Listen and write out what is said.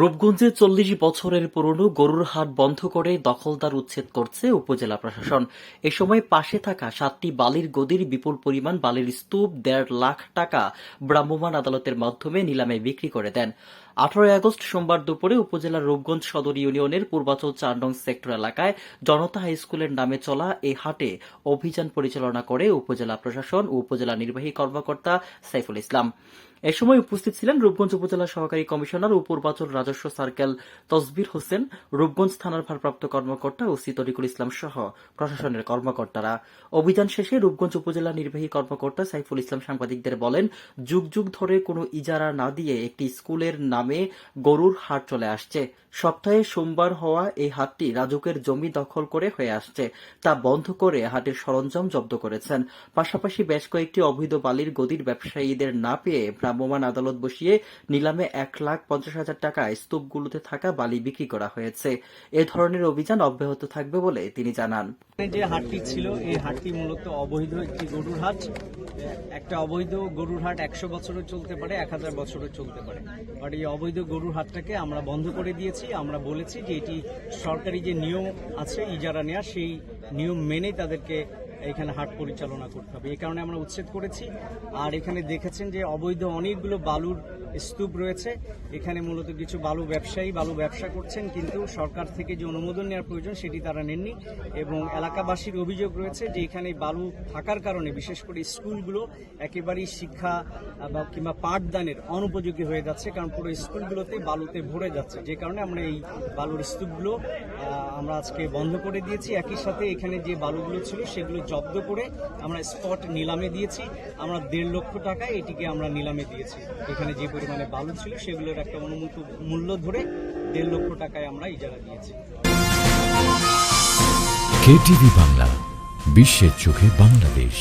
রূপগঞ্জে চল্লিশ বছরের পুরনো গরুর হাট বন্ধ করে দখলদার উচ্ছেদ করছে উপজেলা প্রশাসন। এ সময় পাশে থাকা সাতটি বালির গদির বিপুল পরিমাণ বালির স্তূপ দেড় লাখ টাকা ভ্রাম্যমাণ আদালতের মাধ্যমে নিলামে বিক্রি করে দেন। আঠারোই আগস্ট সোমবার দুপুরে উপজেলার রূপগঞ্জ সদর ইউনিয়নের পূর্বাচল চার নং সেক্টর এলাকায় জনতা হাইস্কুলের নামে চলা এ হাটে অভিযান পরিচালনা করে উপজেলা প্রশাসন ও উপজেলা নির্বাহী কর্মকর্তা সাইফুল ইসলাম। এ সময় উপস্থিত ছিলেন রূপগঞ্জ উপজেলা সহকারী কমিশনার ও পূর্বাচল রাজস্ব সার্কেল তসবির হোসেন, রূপগঞ্জ থানার ভারপ্রাপ্ত কর্মকর্তা ওসি তরিকুল ইসলাম সহ প্রশাসনের কর্মকর্তারা। অভিযান শেষে রূপগঞ্জ উপজেলা নির্বাহী কর্মকর্তা সাইফুল ইসলাম সাংবাদিকদের বলেন, যুগ যুগ ধরে কোনো ইজারা না দিয়ে একটি স্কুলের নামে গরুর হাট চলে আসছে। সপ্তাহে সোমবার হওয়া এই হাটটি রাজুকের জমি দখল করে হয়ে আসছে, তা বন্ধ করে হাটের সরঞ্জাম জব্দ করেছেন। পাশাপাশি বেশ কয়েকটি অবৈধ বালির গদির ব্যবসায়ীদের না পেয়ে ভ্রাম্যমাণ আদালত বসিয়ে নিলামে এক লাখ পঞ্চাশ হাজার টাকায় স্তূপগুলোতে থাকা বালি বিক্রি করা হয়েছে। এ ধরনের অভিযান অব্যাহত থাকবে বলে তিনি জানান। যে হাটটি ছিল, এই হাটটি মূলত অবৈধ একটি গরুর হাট। একটা অবৈধ গরুর হাট একশো বছরও চলতে পারে, এক হাজার বছরও চলতে পারে। বাট এই অবৈধ গরুর হাটটাকে আমরা বন্ধ করে দিয়েছি। আমরা বলেছি যে এটি সরকারি যে নিয়ম আছে ইজারা নেওয়া সেই নিয়ম মেনেই তাদেরকে এখানে হাট পরিচালনা করতে হবে। এই কারণে আমরা উচ্ছেদ করেছি। আর এখানে দেখেছেন যে অবৈধ অনেকগুলো বালুর স্তূপ রয়েছে। এখানে মূলত কিছু বালু ব্যবসায়ী বালু ব্যবসা করছেন, কিন্তু সরকার থেকে যে অনুমোদন নেওয়ার প্রয়োজন সেটি তারা নেননি এবং এলাকাবাসীর অভিযোগ রয়েছে যে এখানে বালু থাকার কারণে, বিশেষ করে স্কুলগুলো একেবারেই শিক্ষা বা কিংবা পাঠদানের অনুপযোগী হয়ে যাচ্ছে, কারণ পুরো স্কুলগুলোতে বালুতে ভরে যাচ্ছে। যে কারণে আমরা এই বালুর স্তূপগুলো আমরা আজকে বন্ধ করে দিয়েছি। একই সাথে এখানে যে বালুগুলো ছিল সেগুলো জব্দ করে আমরা স্পট নিলামে দিয়েছি। আমরা দেড় লক্ষ টাকায় এটিকে আমরা নিলামে দিয়েছি। এখানে যে পরিমাণে বালু ছিল, সেগুলোর একটা অনুমত মূল্য ধরে দেড় লক্ষ টাকায় আমরা ইজারা দিয়েছি। বাংলা, বিশ্বের চোখে বাংলাদেশ।